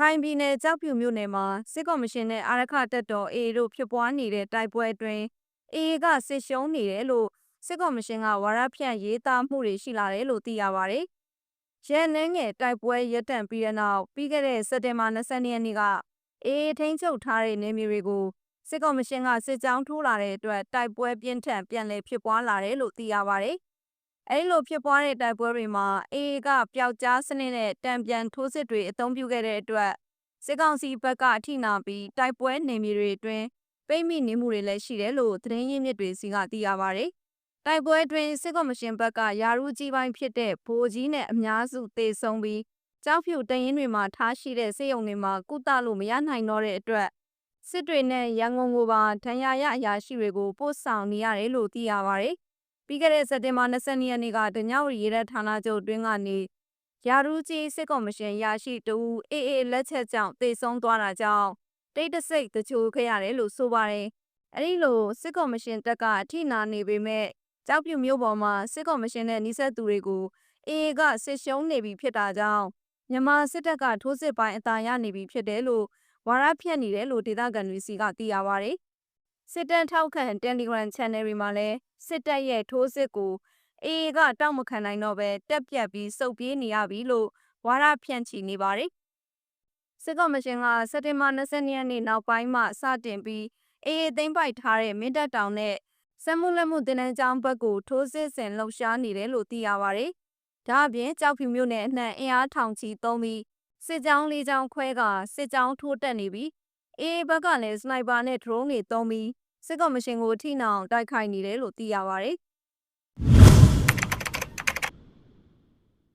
ခိုင်ပြည်နယ်ကြောက်ဖြူမြို့နယ်မှာစစ်ကော်မရှင်နဲ့အာရခတပ်တော် AA တို့ဖြစ်ပွားနေတဲ့တိုက်ပွဲအတွင်း AA ကစစ်ရှုံးနေတယ်လို့စစ်ကော်မရှင်ကဝါရဖြန့်ရေးသားမှုတွေရှိလာတယ်လို့သိရပါတယ်။ရဲနှင်းငယ်တိုက်ပွဲရပ်တန့်ပြီးတဲ့နောက်ပြီးခဲ့တဲ့စက်တင်ဘာ22ရက်နေ့က AA ထိန်းချုပ်ထားတဲ့နေမြေတွေကိုစစ်ကော်မရှင်ကစစ်ကြောင်းထိုးလာတဲ့အတွက်တိုက်ပွဲပြင်းထန်ပြန်လည်ဖြစ်ပွားလာတယ်လို့သိရပါတယ်။ အဲဒီလိုဖြစ်ပွားတဲ့တိုက်ပွဲတွေမှာ AA ကပျောက်ကြားစနစ်နဲ့တံပြန်ထိုးစစ်တွေအသုံးပြုခဲ့တဲ့အတွက်စစ်ကောင်စီဘက်ကအထိနာပြီးတိုက်ပွဲနေမြေတွေအတွင်းပိတ်မိနေမှုတွေလည်းရှိတယ်လို့သတင်းရင်းမြစ်တွေစီကသိရပါတယ်။တိုက်ပွဲအတွင်းစစ်ကော်မရှင်ဘက်ကယာရုကြီးပိုင်းဖြစ်တဲ့ဗိုလ်ကြီးနဲ့အများစုတေဆုံးပြီးကြောက်ဖြူတရင်တွေမှာထားရှိတဲ့စေယုံတွေမှာကုသလို့မရနိုင်တော့တဲ့အတွက်စစ်တွေနဲ့ရန်ကုန်ကိုပါဒဏ်ရာရအရာရှိတွေကိုပို့ဆောင်နေရတယ်လို့သိရပါတယ်။ ပြီးခဲ့တဲ့စက်တင်ဘာ22ရက်နေ့ကဒညဝရီရဲတပ်ဌာနချုပ်တွင်းကနေရာထူးကြီးစစ်ကော်မရှင်ရရှိတူအေးအေးလက်ချက်ကြောင့်တေဆုံးသွားတာကြောင့်တိတ်တဆိတ်တချို့ခဲ့ရတယ်လို့ဆိုပါတယ်။အဲဒီလိုစစ်ကော်မရှင်တက်ကအထိနာနေပေမဲ့ကြောက်ပြူမျိုးပေါ်မှာစစ်ကော်မရှင်နဲ့နှိစက်သူတွေကိုအေးကစစ်ရှုံးနေပြီဖြစ်တာကြောင့်မြန်မာစစ်တပ်ကထိုးစစ်ပိုင်းအသာရနေပြီဖြစ်တယ်လို့ဝါရဖြန့်နေတယ်လို့ဒေသခံတွေစီကသိရပါတယ်။ စစ်တပ်ထောက်ခံ Telegram Channel တွေမှာလည်းစစ်တပ်ရဲ့ထိုးစစ်ကိုအေးကတောက်မခံနိုင်တော့ပဲတက်ပြတ်ပြီးစုပ်ပြေးနေရပြီလို့ဝါရဖြန့်ချီနေပါတယ်။စစ်ကော်မရှင်ကစက်တင်ဘာ22ရက်နေ့နောက်ပိုင်းမှစတင်ပြီးအေးသိမ်းပိုက်ထားတဲ့မင်းတပ်တောင်နဲ့စက်မှုလက်မှုတင်နန်းကျောင်းဘက်ကိုထိုးစစ်ဆင်လှုပ်ရှားနေတယ်လို့သိရပါတယ်။ဒါအပြင်ကြောက်ဖြူမြို့နယ်အနှံ့အင်အားထောင်ချီသုံးပြီးစစ်ကြောင်းလေးကြောင်းခွဲကစစ်ကြောင်းထိုးတက်နေပြီး အေးဘက်ကလည်းစနိုက်ပါနဲ့ဒရုန်းတွေသုံးပြီးစစ်ကော်မရှင်ကိုထိနှောင်တိုက်ခိုက်နေတယ်လို့သိရပါတယ်။